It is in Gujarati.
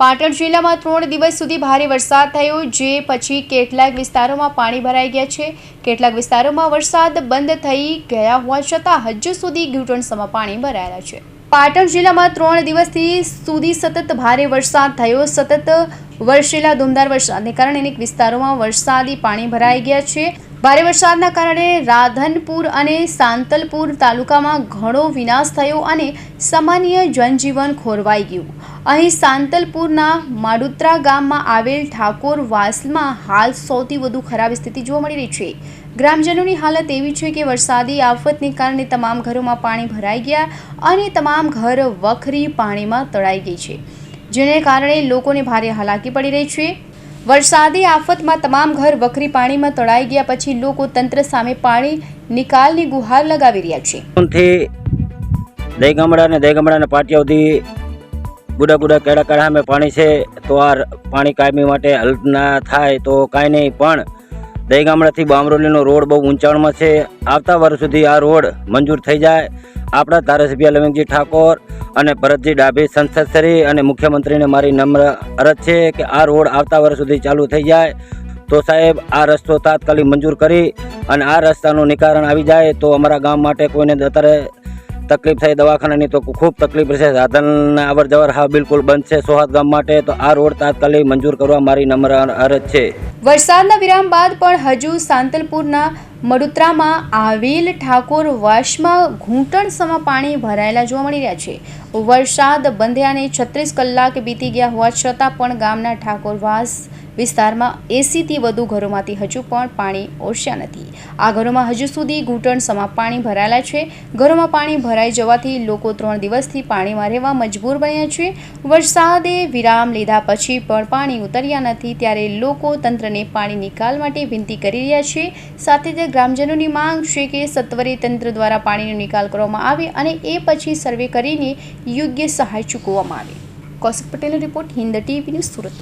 પાટણ જિલ્લામાં ત્રણ દિવસ સુધી ભારે વરસાદ થયો, જે પછી કેટલાક વિસ્તારોમાં પાણી ભરાઈ ગયા છે. કેટલાક વિસ્તારોમાં વરસાદ બંધ થઈ ગયા હોવા છતાં હજુ સુધી ઘૂંટણસમાં પાણી ભરાયેલા છે. પાટણ જિલ્લામાં ત્રણ દિવસથી સુધી સતત ભારે વરસાદ થયો. સતત વરસેલા ધૂમધાર વરસાદને કારણે અનેક વિસ્તારોમાં વરસાદી પાણી ભરાઈ ગયા છે. ભારે વરસાદના કારણે રાધનપુર અને સાંતલપુર તાલુકામાં ઘણો વિનાશ થયો અને સામાન્ય જનજીવન ખોરવાઈ ગયું. અહીં સાંતલપુરના માડુત્રા ગામમાં આવેલ ઠાકોર વાસમાં હાલ સૌથી વધુ ખરાબ સ્થિતિ જોવા મળી રહી છે. ગ્રામજનોની હાલત એવી છે કે વરસાદી આફતને કારણે તમામ ઘરોમાં પાણી ભરાઈ ગયા અને તમામ ઘર વખરી પાણીમાં તળાઈ ગઈ છે, જેને કારણે લોકોને ભારે હાલાકી પડી રહી છે. વરસાદી આફતમાં તમામ ઘર વખરી પાણીમાં તળાઈ ગયા પછી લોકો તંત્ર સામે પાણી નિકાલની ગુહાર લગાવી રહ્યા છે. દહીં અને દહીં ગામડા પાટિયા સુધી ગુડા ગુડા કેળા કેળા સામે પાણી છે, તો આ પાણી કાયમી માટે હલ ના થાય તો કાંઈ નહીં, પણ દહીં ગામડાથી બામરોલીનો રોડ બહુ ઊંચાણમાં છે. આવતા વર્ષ સુધી આ રોડ મંજૂર થઈ જાય. આપણા ધારાસભ્ય લવિંગજી ઠાકોર અને ભરતજી ડાભી સંસદશ્રી અને મુખ્યમંત્રીને મારી નમ્ર અરજ છે કે આ રોડ આવતા વર્ષ સુધી ચાલુ થઈ જાય. તો સાહેબ, આ રસ્તો તાત્કાલિક મંજૂર કરી અને આ રસ્તાનું નિકારણ આવી જાય તો અમારા ગામ માટે કોઈને અત્યારે તકલીફ થાય દવાખાનાની તો ખૂબ તકલીફ રહેશે. સાધનને અવર જવર હા બિલકુલ બંધ છે. સોહાદ ગામ માટે તો આ રોડ તાત્કાલિક મંજૂર કરવા મારી નમ્ર અરજ છે. વરસાદના વિરામ બાદ પણ હજુ સાંતલપુરના મડુત્રામાં આવેલ ઠાકોર ઘૂંટણ સમા પાણી ભરાયેલા જોવા મળી રહ્યા છે. વરસાદ બંધ્યાને છત્રીસ કલાક બીતી ગયા હોવા છતાં પણ ગામના ઠાકોરવાસ વિસ્તારમાં એસીથી વધુ ઘરોમાંથી હજુ પણ પાણી ઓછ્યા નથી. આ ઘરોમાં હજુ સુધી ઘૂંટણ સમા પાણી ભરાયેલા છે. ઘરોમાં પાણી ભરાઈ જવાથી લોકો ત્રણ દિવસથી પાણીમાં રહેવા મજબૂર બન્યા છે. વરસાદે વિરામ લીધા પછી પણ પાણી ઉતર્યા નથી, ત્યારે લોકો તંત્રને પાણી નિકાલ માટે વિનંતી કરી રહ્યા છે. સાથે જ ગ્રામજનોની માંગ છે કે સત્વરે તંત્ર દ્વારા પાણીનો નિકાલ કરવામાં આવે અને એ પછી સર્વે કરીને યોગ્ય સહાય ચૂકવવામાં આવે. કૌશિક પટેલનો report Hind TV news Surat.